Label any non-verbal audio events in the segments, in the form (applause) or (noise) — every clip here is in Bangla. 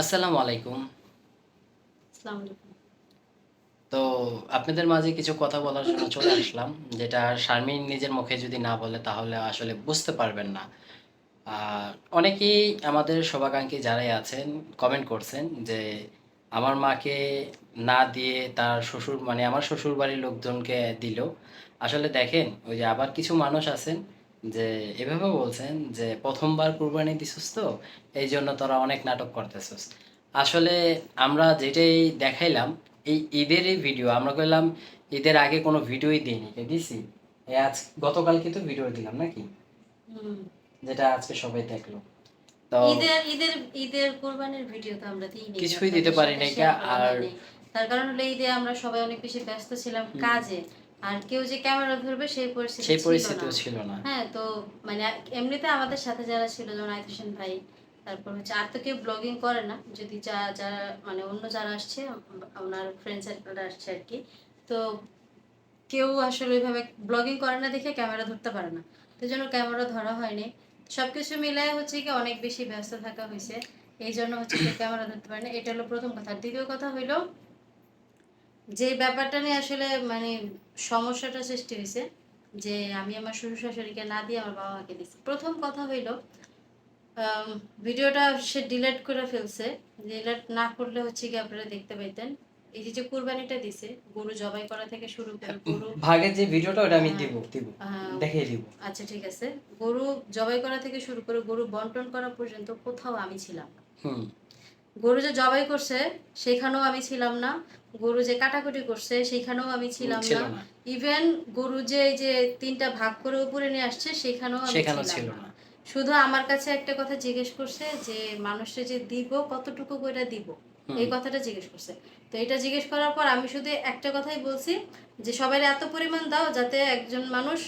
আসসালামু আলাইকুম। তো আপনাদের মাঝে কিছু কথা বলার জন্য চলে আসলাম যেটা শারমিন নিজের মুখে যদি না বলে তাহলে আসলে বুঝতে পারবেন না। অনেকেই আমাদের শোভাকাঙ্ক্ষী যারাই আছেন কমেন্ট করছেন যে আমার মাকে না দিয়ে তার শ্বশুর মানে আমার শ্বশুর বাড়ির লোকজনকে দিল। আসলে দেখেন ওই যে আবার কিছু মানুষ আছেন যে এভাবে বলছেন যে প্রথমবার কুরবানি দিছিস তো এই জন্য তোরা অনেক নাটক করতেছিস। আসলে আমরা যেটাই দেখাইলাম এই ঈদের এই ভিডিও আমরা কইলাম ঈদের আগে কোনো ভিডিওই দিইনি দিছি? আজ গতকাল কিন্তু ভিডিও দিলাম নাকি? যেটা আজকে সবাই দেখল। তো ঈদের ঈদের ঈদের কোরবানির ভিডিও তো আমরা দিইনি কিছুই দিতে পারি নাই আর- তার কারণ হলো ঈদে আমরা সবাই অনেক বেশি ব্যস্ত ছিলাম কাজে। আর কেউ যে ক্যামেরা ধরবে সেই পরিস্থিতি সেই ছিল পরিস্থিতিও ছিল না। হ্যাঁ তো মানে এমনিতে আমাদের সাথে যারা ছিল যেমন ভাই তারপর হচ্ছে আর তো কেউ ব্লগিং করে না। যদি যা যারা মানে অন্য যারা আসছে ওনার ফ্রেন্ড সার্কেলরা আসছে আর কি। তো কেউ আসলে ওইভাবে ব্লগিং করে না দেখে ক্যামেরা ধরতে পারে না। তো জন্য ক্যামেরা ধরা হয়নি। সবকিছু মিলায় হচ্ছে কি অনেক বেশি ব্যস্ত থাকা হয়েছে। এই জন্য হচ্ছে ক্যামেরা ধরতে পারে না। এটা হলো প্রথম কথা। আর দ্বিতীয় কথা হইল যে ব্যাপারটা নিয়ে আসলে মানে সমস্যাটা সৃষ্টি হয়েছে যে আমি আমার শ্বশুর শাশুড়িকে না দিয়ে আমার বাবা মাকে দিচ্ছি প্রথম কথা হইল ভিডিওটা সে ডিলেট করে ফেলছে। ডিলেট না করলে হচ্ছে কি আপনারা দেখতে পাইতেন। এই যে কুরবানিটা দিছে গরু জবাই করা থেকে শুরু করে গরু ভাগের যে ভিডিওটা ওটা আমি দিব দিব আহ, দেখিয়ে দিব। আচ্ছা ঠিক আছে। গরু জবাই করা থেকে শুরু করে গরু বন্টন করা পর্যন্ত কোথাও আমি ছিলাম গরু যে জবাই করছে সেখানেও আমি ছিলাম না। গরু যে কাটাকুটি করছে সেখানেও আমি ছিলাম না। ইভেন গরু যে এই যে তিনটা ভাগ করে উপরে নিয়ে আসছে সেখানেও আমি ছিলাম না। শুধু আমার কাছে একটা কথা জিজ্ঞেস করছে যে মানুষকে যে দিব কতটুকু করে দিব? এই কথাটা জিজ্ঞেস করছে। তো এটা জিজ্ঞেস করার পর আমি শুধু একটা কথাই বলছি যে সবাই এত পরিমাণ দাও যাতে একজন মানুষ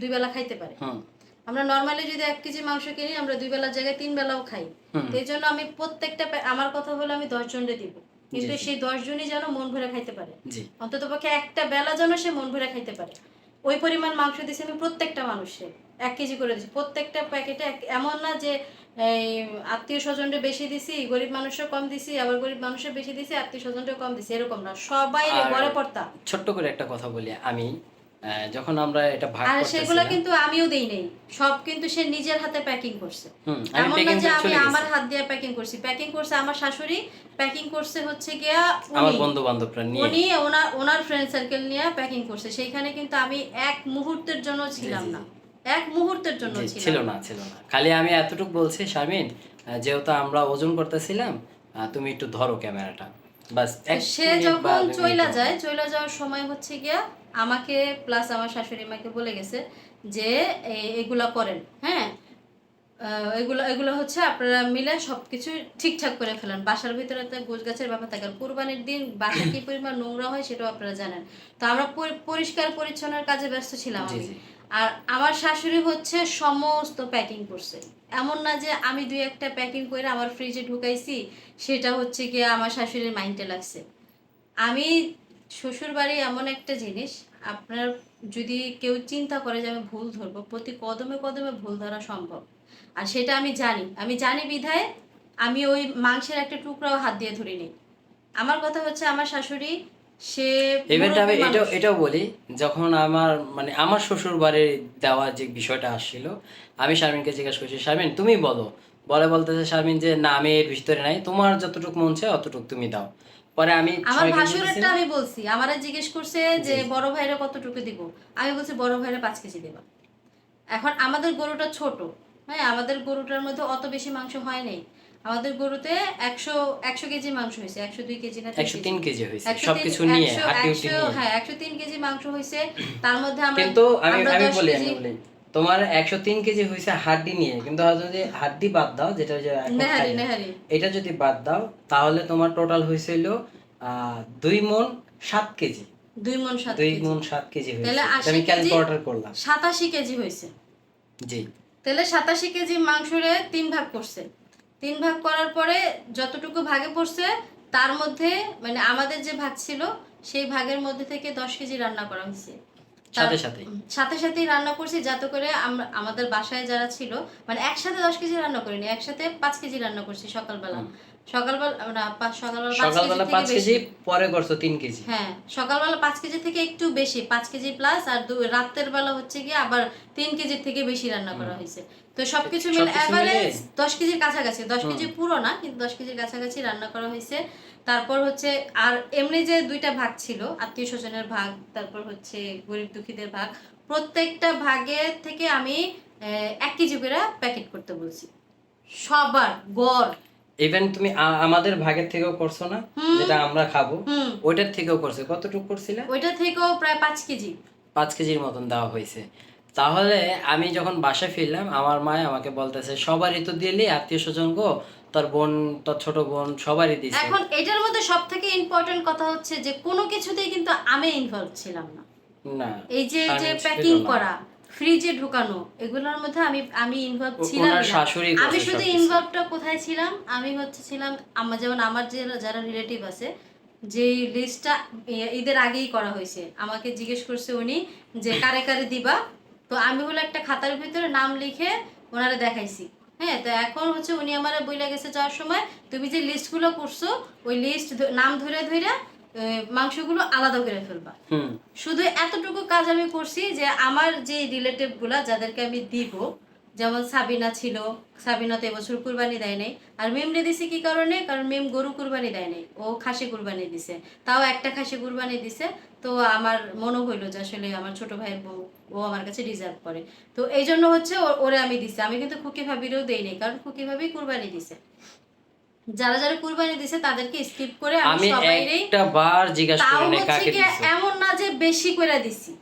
দুই বেলা খাইতে পারে। আমরা নর্মালি যদি এক কেজি মাংস কিনি আমরা দুই বেলার জায়গায় তিন বেলাও খাই। তো এই জন্য আমি প্রত্যেকটা আমার কথা হলো আমি দশ জনরে দিব। কিন্তু সেই দশ জনই যেন মন ভরে খাইতে পারে। অন্তত পক্ষে একটা বেলা যেন সে মন ভরে খাইতে পারে। ওই পরিমাণ মাংস দিয়েছি আমি প্রত্যেকটা মানুষে। এক কেজি করে দিচ্ছি প্রত্যেকটা প্যাকেটে এমন না যে এই আত্মীয় স্বজনরে বেশি দিছি গরিব মানুষের কম দিছি আবার গরিব মানুষের বেশি দিছি আত্মীয় স্বজনরে কম দিছি। এরকম না। সবাই বড় পড়তা। ছোট্ট করে একটা কথা বলি। আমি যখন আমরা এটা ভাগ আর সেগুলো কিন্তু আমিও দেই নাই। সব কিন্তু সে নিজের হাতে প্যাকিং করছে। এমন না যে আমি আমার হাত দিয়ে প্যাকিং করছি। প্যাকিং করছে আমার শাশুড়ি প্যাকিং করছে হচ্ছে গিয়া আমার বন্ধু বান্ধবরা নিয়ে। উনি ওনার ওনার ফ্রেন্ড সার্কেল নিয়ে প্যাকিং করছে। সেইখানে কিন্তু আমি এক মুহূর্তের জন্য ছিলাম না। এক মুহূর্তের জন্য ছিল না ছিল না। খালি আমি এতটুকু বলছি শারমিন যেহেতু আমরা ওজন করতেছিলাম তুমি একটু ধরো ক্যামেরাটা। বাস সে যখন চইলা যায় চইলা যাওয়ার সময় হচ্ছে গিয়া আমাকে প্লাস আমার শাশুড়ি মাকে বলে গেছে যে এগুলা করেন। হ্যাঁ? এগুলো এগুলো হচ্ছে আপনারা মিলে সব কিছু ঠিকঠাক করে ফেলেন। বাসার ভিতরে তো গোছ গাছের ব্যাপার থাকে। কুরবানির দিন বাসা কি পরিমাণ নোংরা হয় সেটাও আপনারা জানেন। তো আমরা পরিষ্কার পরিচ্ছন্নের কাজে ব্যস্ত ছিলাম আমি। আর আমার শাশুড়ি হচ্ছে সমস্ত প্যাকিং করছে। এমন না যে আমি দুই একটা প্যাকিং করে আমার ফ্রিজে ঢুকাইছি সেটা হচ্ছে কি আমার শাশুড়ির মাইন্ডে লাগছে। আমি শ্বশুর বাড়ি এমন একটা জিনিস আপনার যদি কেউ চিন্তা করে যে আমি ভুল ধরবো প্রতি কদমে কদমে ভুল ধরা সম্ভব। আর সেটা আমি জানি। আমি জানি বিধায় আমি ওই মাংসের একটা টুকরাও হাত দিয়ে ধরি নেই আমার কথা হচ্ছে আমার শাশুড়ি সে ইভেন্ট আমি এটাও এটাও বলি যখন আমার মানে আমার শ্বশুর বাড়ির দেওয়া যে বিষয়টা আসছিল আমি শারমিনকে জিজ্ঞাসা করছি শারমিন তুমি বলো। বলে বলতেছে শারমিন যে না আমি এর ভিতরে নাই। তোমার যতটুকু মন চায় অতটুকু তুমি দাও। পরে আমি আমার ভাসুরেরটা আমি বলছি আমারে জিজ্ঞেস করছে যে বড় ভাইরা কতটুকু দিব? আমি বলছি বড় ভাইরা পাঁচ কেজি দেবা। এখন আমাদের গরুটা ছোট। হ্যাঁ আমাদের গরুটার মধ্যে অত বেশি মাংস হয় নাই। আমাদের গরুতে একশো একশো কেজি মাংস হয়েছে একশো দুই কেজি না একশো তিন কেজি। হয়েছে সবকিছু নিয়ে হ্যাঁ একশো তিন কেজি মাংস হয়েছে। তার মধ্যে আমরা কিন্তু আমি আমি দশ বলি কেজি- আমি বলি। তোমার একশো তিন কেজি হয়েছে হাড্ডি নিয়ে কিন্তু যদি হাড্ডি বাদ দাও যেটা এটা যদি বাদ দাও তাহলে তোমার টোটাল হয়েছিল দুই মন সাত কেজি। দুই মন সাত দুই মন সাত কেজি হয়েছে আমি ক্যালকুলেটর করলাম। সাতাশি কেজি হয়েছে জি। তাহলে সাতাশি কেজি মাংসরে তিন ভাগ করছে তিন ভাগ করার পরে যতটুকু ভাগে পড়ছে তার মধ্যে মানে আমাদের যে ভাগ ছিল সেই ভাগের মধ্যে থেকে দশ কেজি রান্না করা হয়েছে সাথে সাথে সাথে সাথেই রান্না করছি যাতে করে আমরা আমাদের বাসায় যারা ছিল মানে একসাথে দশ কেজি রান্না করিনি একসাথে পাঁচ কেজি রান্না করছি সকালবেলা। সকালবেলা সকালবেলা পাঁচ কেজি থেকে পরে করছ তিন কেজি। হ্যাঁ সকালবেলা পাঁচ কেজি থেকে একটু বেশি পাঁচ কেজি প্লাস আর রাতের বেলা হচ্ছে কি আবার তিন কেজির থেকে বেশি রান্না করা হয়েছে। তো সবকিছু মিলে দশ কেজির কাছাকাছি দশ কেজি পুরো না কিন্তু দশ কেজির কাছাকাছি রান্না করা হয়েছে। তারপর হচ্ছে আর এমনি যে দুইটা ভাগ ছিল আত্মীয় স্বজনের ভাগ তারপর হচ্ছে গরিব দুঃখীদের ভাগ প্রত্যেকটা ভাগের থেকে আমি এক কেজি করে প্যাকেট করতে বলছি। সবার গড়। ইভেন তুমি আমাদের ভাগের থেকেও করছ না? যেটা আমরা খাব? ওইটার থেকেও করছ। কতটুকু করছিলে? ওইটা থেকেও প্রায় পাঁচ কেজি। পাঁচ কেজির মতন দেওয়া হয়েছে। তাহলে আমি যখন বাসায় ফিরলাম আমার মা আমাকে বলতেছে সবারই তো দিলি আত্মীয় স্বজন গো তোর বোন তোর ছোট বোন সবারই দিছে। এখন এটার মধ্যে সব থেকে ইম্পর্টেন্ট কথা হচ্ছে যে কোনো কিছুতেই কিন্তু আমি ইনভলভ ছিলাম না। না এই যে যে প্যাকিং করা ফ্রিজে ঢুকানো এগুলোর মধ্যে আমি আমি ইনভলভ ছিলাম না। আমি শুধু ইনভলভটা কোথায় ছিলাম? আমি হচ্ছে ছিলাম আমার যেমন আমার যে যারা রিলেটিভ আছে যে লিস্টটা ঈদের আগেই করা হয়েছে আমাকে জিজ্ঞেস করছে উনি যে কারে কারে দিবা? তো আমি হলো একটা খাতার ভিতরে নাম লিখে ওনারে দেখাইছি। হ্যাঁ তো এখন হচ্ছে উনি আমার বইলা গেছে যাওয়ার সময় তুমি যে লিস্টগুলো করছ ওই লিস্ট নাম ধরে ধরে মাংসগুলো আলাদা করে ফেলবা। শুধু এতটুকু কাজ আমি করছি যে আমার যে রিলেটিভগুলা যাদেরকে আমি দিব যেমন সাবিনা ছিল সাবিনা তো এবছর কুরবানি দেয় নাই। আর মেমরে দিছে কি কারণে? কারণ মেম গরু কুরবানি দেয় নাই। ও খাসি কুরবানি দিছে। তাও একটা খাসি কুরবানি দিছে। তো আমার মনে হইল যে আসলে আমার ছোট ভাইয়ের বউ ও আমার কাছে ডিজার্ভ করে। তো এই জন্য হচ্ছে ওরে আমি দিছি। আমি কিন্তু খুকি ভাবিরেও দেই নাই কারণ খুকি ভাবি কুরবানি দিছে। যারা যারা কুরবানি দিছে তাদেরকে স্কিপ করে আমি সবাইরেই একটা বার জিজ্ঞাসা করি কাকে দিছো? এমন না যে বেশি করে দিছি।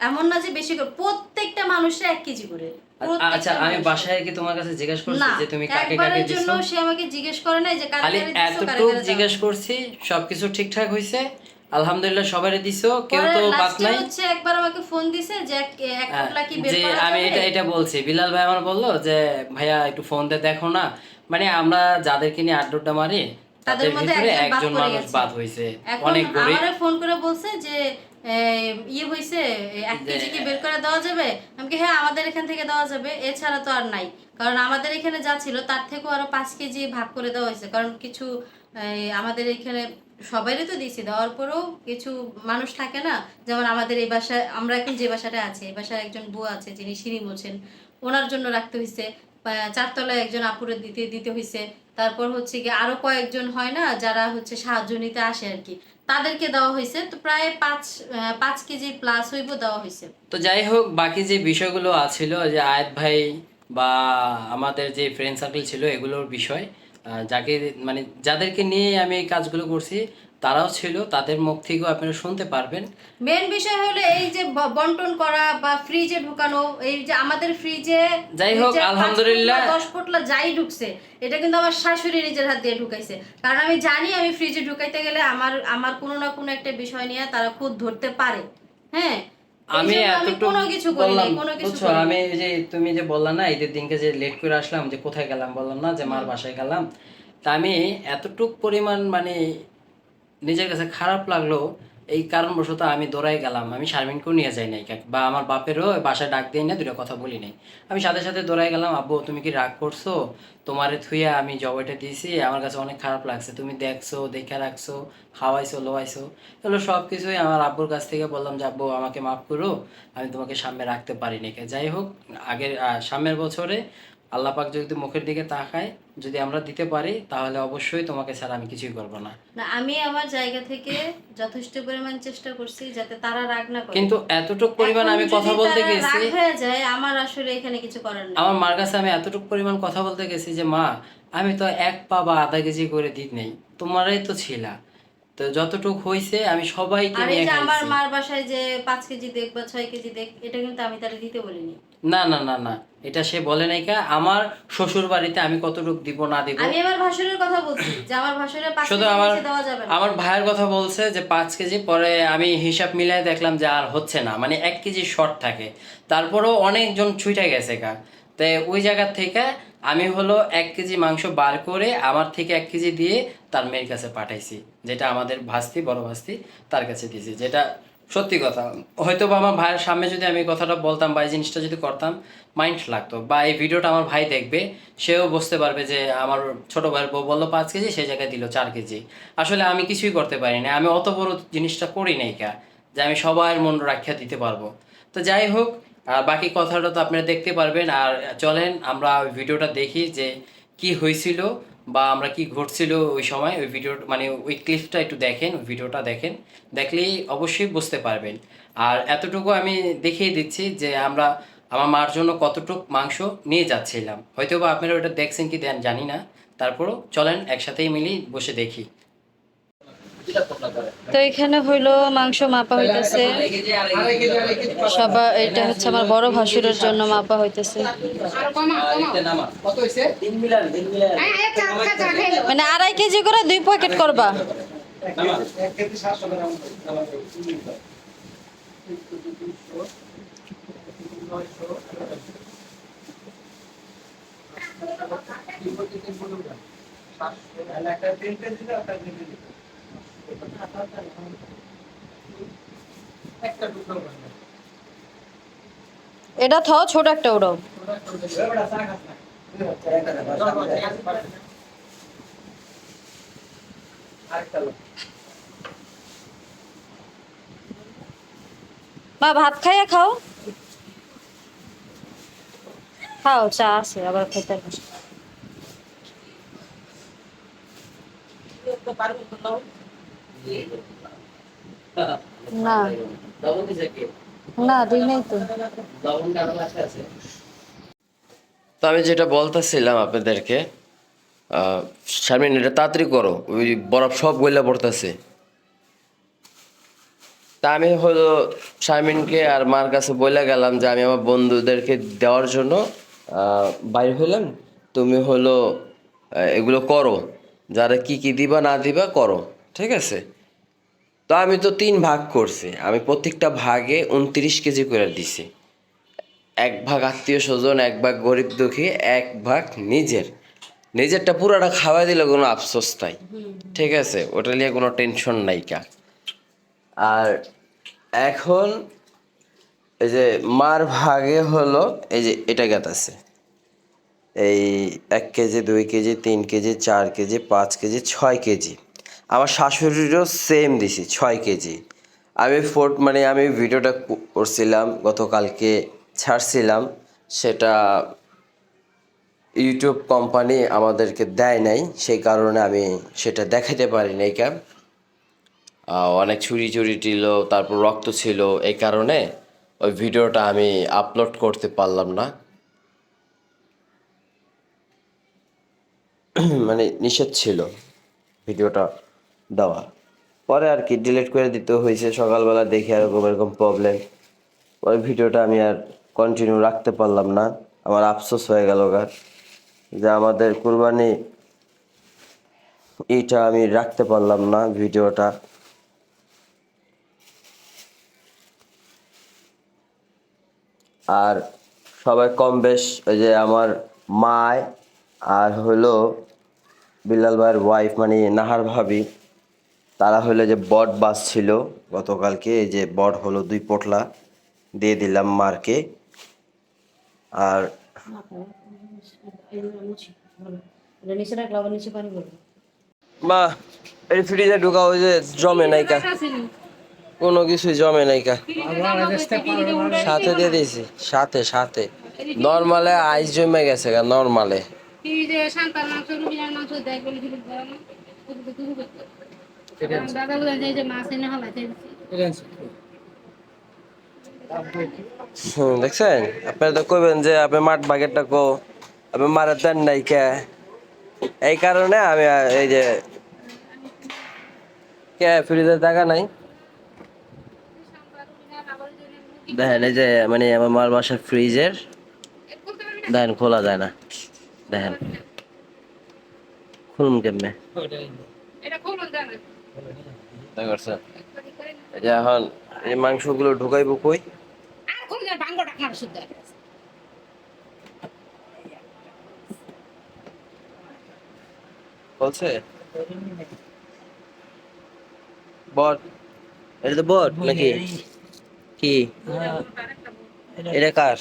এমন না যে বেশি করে প্রত্যেকটা মানুষের এক কেজি করে। আচ্ছা আমি বাসায় কি তোমার কাছে জিজ্ঞাসা করছি যে তুমি কাকে কাকে দিছো? জন্য সে আমাকে জিজ্ঞেস করে নাই যে দিছো কারে জিজ্ঞেস করছি সবকিছু ঠিকঠাক হইছে? আলহামদুলিল্লাহ দিছো কেউ তো বাদ নাই। হচ্ছে একবার আমাকে ফোন দিছে যে এক হ্যাঁ, কি বের করা আমি এটা এটা বলছি। বিলাল ভাই আমার বলল যে ভাইয়া একটু ফোন দিয়ে দেখো না। মানে আমরা যাদেরকে নিয়ে আড্ডা মারি তাদের মধ্যে একজন মানুষ বাদ হইছে। অনেক গরিব। আমারে ফোন করে বলছে যে ইয়ে হয়েছে এক কেজি কি বের করে দেওয়া যাবে? আমি কি হ্যাঁ আমাদের এখান থেকে দেওয়া যাবে এছাড়া তো আর নাই। কারণ আমাদের এখানে যা ছিল তার থেকেও আরও পাঁচ কেজি ভাগ করে দেওয়া হয়েছে। কারণ কিছু আমাদের এখানে সবাইরই তো দিয়েছি দেওয়ার পরেও কিছু মানুষ থাকে না। যেমন আমাদের এই বাসায় আমরা এখন যে বাসাটা আছে এই বাসায় একজন বউ আছে যিনি সিঁড়ি মোছেন। ওনার জন্য রাখতে হয়েছে চারতলায় একজন আপুরে দিতে দিতে হয়েছে তারপর হচ্ছে কি আরও কয়েকজন হয় না যারা হচ্ছে সাহায্য নিতে আসে আর কি। তাদেরকে দেওয়া হয়েছে। তো প্রায় পাঁচ পাঁচ কেজি প্লাস হইব দেওয়া হয়েছে। তো যাই হোক, বাকি যে বিষয়গুলো আছিল, যে আয়াত ভাই বা আমাদের যে ফ্রেন্ড সার্কেল ছিল, এগুলোর বিষয় যাকে মানে যাদেরকে নিয়ে আমি এই কাজগুলো করছি তারাও ছিল তাদের মুখ থেকেও আপনারা শুনতে পারবেন। মেন বিষয় হলো এই যে বন্টন করা বা ফ্রিজে ঢুকানো এই যে আমাদের ফ্রিজে যাই হোক, আলহামদুলিল্লাহ। দশ পোটলা যাই ঢুকছে এটা কিন্তু আমার শাশুড়ি নিজের হাত দিয়ে ঢুকাইছে। কারণ আমি জানি আমি ফ্রিজে ঢুকাইতে গেলে আমার আমার কোনো না কোনো একটা বিষয় নিয়ে তারা খুদ ধরতে পারে। হ্যাঁ? আমি এতটুকু কোনো কিছু করি বললাম। কোনো কিছু বুঝছ? আমি এই যে তুমি যে বললা না ঈদের দিনকে যে লেট করে আসলাম যে কোথায় গেলাম বললাম না যে মার বাসায় গেলাম তা আমি এতটুক পরিমাণ মানে নিজের কাছে খারাপ লাগল, এই কারণবশত আমি দৌড়াই গেলাম। আমি শারমিনকেও নিয়ে যাই নাই, বা আমার বাপেরও বাসায় ডাক দিই না দুটো কথা বলি নাই। আমি সাথে সাথে দৌড়াই গেলাম, আব্বু, তুমি কি রাগ করছ? তোমারে থুইয়া আমি জবাইটা দিয়েছি, আমার কাছে অনেক খারাপ লাগছে। তুমি দেখছ, দেখে রাখছো, খাওয়াইছো, লোয়াইছো। এগুলো সব কিছুই আমার আব্বুর কাছ থেকে বললাম যে, আব্বু, আমাকে মাফ করো, আমি তোমাকে সামনে রাখতে পারিনি। কে যাই হোক, আগের সামনের বছরে আল্লাহ পাক যদি মুখের দিকে তাকায় যদি আমরা দিতে পারি তাহলে অবশ্যই তোমাকে ছাড়া আমি কিছুই করব না। না আমি আমার জায়গা থেকে যথেষ্ট পরিমাণ চেষ্টা করছি যাতে তারা রাগ না করে। কিন্তু এতটুক পরিমাণ আমি কথা বলতে গেছি রাগ হয়ে যায় আমার আসলে এখানে কিছু করার নেই। আমার মার কাছে আমি এতটুকু পরিমাণ কথা বলতে গেছি যে মা আমি তো এক পা বা আধা কেজি করে দিত নেই। তোমারই তো ছিলা। তো যতটুক হয়েছে আমি সবাইকে নিয়ে যে আমার মার বাসায় যে পাঁচ কেজি দেখ বা ছয় কেজি দেখ এটা কিন্তু আমি তারা দিতে বলিনি। না না না না এটা সে বলে নাই কা। আমার শ্বশুর বাড়িতে আমি কতটুক দিব না দিব? আমি আমার ভাসুরের কথা বলছি যে আমার পাঁচ শুধু কেজি আমার দেওয়া যাবে না। আমার ভাইয়ের কথা বলছে যে পাঁচ কেজি পরে আমি হিসাব মিলাই দেখলাম যে আর হচ্ছে না মানে এক কেজি শর্ট থাকে। তারপরেও অনেকজন ছুটে গেছে কা। তাই ওই জায়গা থেকে আমি হলো এক কেজি মাংস বার করে আমার থেকে এক কেজি দিয়ে তার মেয়ের কাছে পাঠাইছি, যেটা আমাদের ভাস্তি, বড় ভাস্তি, তার কাছে দিয়েছি, যেটা সত্যি কথা। হয়তো বা আমার ভাইয়ের সামনে যদি আমি কথাটা বলতাম বা এই জিনিসটা যদি করতাম, মাইন্ড লাগতো বা এই ভিডিওটা আমার ভাই দেখবে, সেও বুঝতে পারবে যে আমার ছোট ভাইয়ের বউ বলল পাঁচ কেজি সেই জায়গায় দিল চার কেজি। আসলে আমি কিছুই করতে পারি না, আমি অত বড় জিনিসটা করি নাই কা, যে আমি সবার মন রাখিয়া দিতে পারব। তো যাই হোক আর বাকি কথাটা তো আপনারা দেখতে পারবেন। আর চলেন, আমরা ওই ভিডিওটা দেখি যে কি হয়েছিল বা আমরা কি ঘটছিল ওই সময়। ওই ভিডিও মানে ওই ক্লিপটা একটু দেখেন, ওই ভিডিওটা দেখেন। দেখলেই অবশ্যই বুঝতে পারবেন। আর এতটুকু আমি দেখিয়ে দিচ্ছি যে আমরা আমার মার জন্য কতটুকু মাংস নিয়ে যাচ্ছিলাম। হয়তো বা আপনারা ওটা দেখছেন কি দেন, জানি না। তারপরও চলেন, একসাথেই মিলি বসে দেখি। তো এখানে হইল মাংস মাপা হইতেছে। সবার এটা হচ্ছে আমার বড় ভাসুরের জন্য মাপা হইতেছে। মানে আড়াই কেজি করে দুই প্যাকেট করবা। এটা থাও, ছোট একটা উড়াও। মা, ভাত খাইয়া খাও। খাও, চা আছে, আবার খাইতে হবে। না। না, দিই নাই তো। তো আমি যেটা বলতেছিলাম আপনাদেরকে শারমিন, এটা তাড়াতাড়ি করো, ওই বরফ সব গইলা পড়তেছে। তা আমি হলো শারমিনকে আর মার কাছে বলে গেলাম যে আমি আমার বন্ধুদেরকে দেওয়ার জন্য বাইরে হইলাম। তুমি হলো এগুলো করো। যারা কি কি দিবা না দিবা করো, ঠিক আছে? তো আমি তো তিন ভাগ করছি। আমি প্রত্যেকটা ভাগে উনত্রিশ কেজি করে দিছি। এক ভাগ আত্মীয় স্বজন, এক ভাগ গরিব দুঃখী, এক ভাগ নিজের। নিজেরটা পুরাটা খাওয়াই দিলে কোনো আফসোস নাই। ঠিক আছে? ওটা নিয়ে কোনো টেনশন নাই কা। আর এখন এই যে মার ভাগে হলো, এই যে এটা গেত আছে। এই এক কেজি, দুই কেজি, তিন কেজি, চার কেজি, পাঁচ কেজি, ছয় কেজি। আমার শাশুড়িরও সেম দিছি, ছয় কেজি। আমি ফোর্ট মানে আমি ভিডিওটা করছিলাম, গতকালকে ছাড়ছিলাম। সেটা ইউটিউব কোম্পানি আমাদেরকে দেয় নাই, সেই কারণে আমি সেটা দেখাতে পারি নাই কেন। অনেক ছুরি চুরি ছিল, তারপর রক্ত ছিল, এই কারণে ওই ভিডিওটা আমি আপলোড করতে পারলাম না। (clears throat) মানে নিষেধ ছিল ভিডিওটা। দেওয়া। পরে আর কি ডিলিট করে দিতে হয়েছে। সকালবেলা দেখে এরকম এরকম প্রবলেম ওই ভিডিওটা আমি আর কন্টিনিউ রাখতে পারলাম না। আমার আফসোস হয়ে গেল গা। যে আমাদের কুরবানি এইটা আমি রাখতে পারলাম না ভিডিওটা। আর সবাই কম বেশ ওই যে আমার মায় আর হলো বিল্লাল ভাইয়ের ওয়াইফ মানে নাহার ভাবি। তারা হলো যে বট বাস ছিল গতকালকে, এই যে বট হলো দুই পোটলা, দিয়ে দিলাম মারকে। আর মা এই ফ্রিজে ঢুকা ওই যে জমে নাইকা। কোনো কিছুই জমে নাইকা। সাথে দিয়ে দিয়েছি, সাথে সাথে। নর্মালে আইস জমে গেছে গা, নর্মালে। ফ্রিজে বলে যে মাছ এনে হলা দেখছেন? আপনারা তো কইবেন যে আপনি মাঠ বাগেরটা কো আপনি মারা দেন নাই কে? এই কারণে আমি এই যে কে ফ্রিজের টাকা নাই? দেখেন এই যে মানে আমার মার বাসার ফ্রিজের দেখেন খোলা যায় না। দেখেন। খুলুন কেমনে? এটা পারছেন? এই যে এখন এই মাংসগুলো ঢুকাইবো কই? বলছে? বল এটা তো বট নাকি? কি? এটা কার?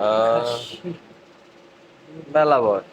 আহ, বেলা বট।